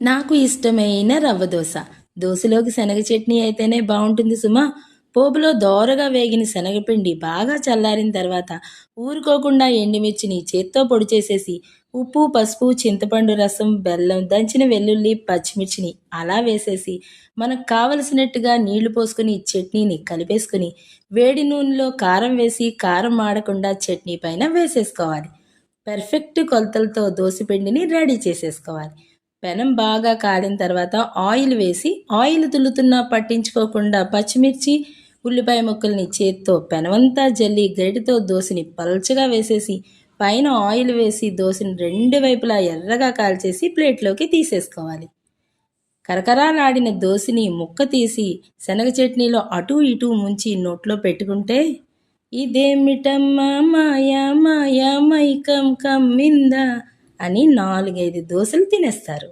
నాకు ఇష్టమైన రవ్వ దోశ. దోశలోకి శనగ చట్నీ అయితేనే బాగుంటుంది సుమా. పోపులో దోరగా వేగిన శనగపిండి బాగా చల్లారిన తర్వాత ఊరుకోకుండా ఎండుమిర్చిని చేత్తో పొడి చేసేసి ఉప్పు పసుపు చింతపండు రసం బెల్లం దంచిన వెల్లుల్లి పచ్చిమిర్చిని అలా వేసేసి మనకు కావలసినట్టుగా నీళ్ళు పోసుకుని చట్నీని కలిపేసుకుని వేడి నూనెలో కారం వేసి కారం ఆడకుండా చట్నీ పైన వేసేసుకోవాలి. పెర్ఫెక్ట్ కొలతలతో దోశపిండిని రెడీ చేసేసుకోవాలి. పెనం బాగా కాలిన తర్వాత ఆయిల్ వేసి ఆయిల్ తులుతున్నా పట్టించుకోకుండా పచ్చిమిర్చి ఉల్లిపాయ ముక్కల్ని చేత్తో పెనమంతా జల్లి గరిటితో దోశని పల్చగా వేసేసి పైన ఆయిల్ వేసి దోశని రెండు వైపులా ఎర్రగా కాల్చేసి ప్లేట్లోకి తీసేసుకోవాలి. కరకరాలాడిన దోశని ముక్క తీసి శనగ చట్నీలో అటూ ఇటూ ముంచి నోట్లో పెట్టుకుంటే ఇదేమిటమ్మా మాయా మాయా మైకం కమ్మిందా అని నాలుగైదు దోశలు తినేస్తారు.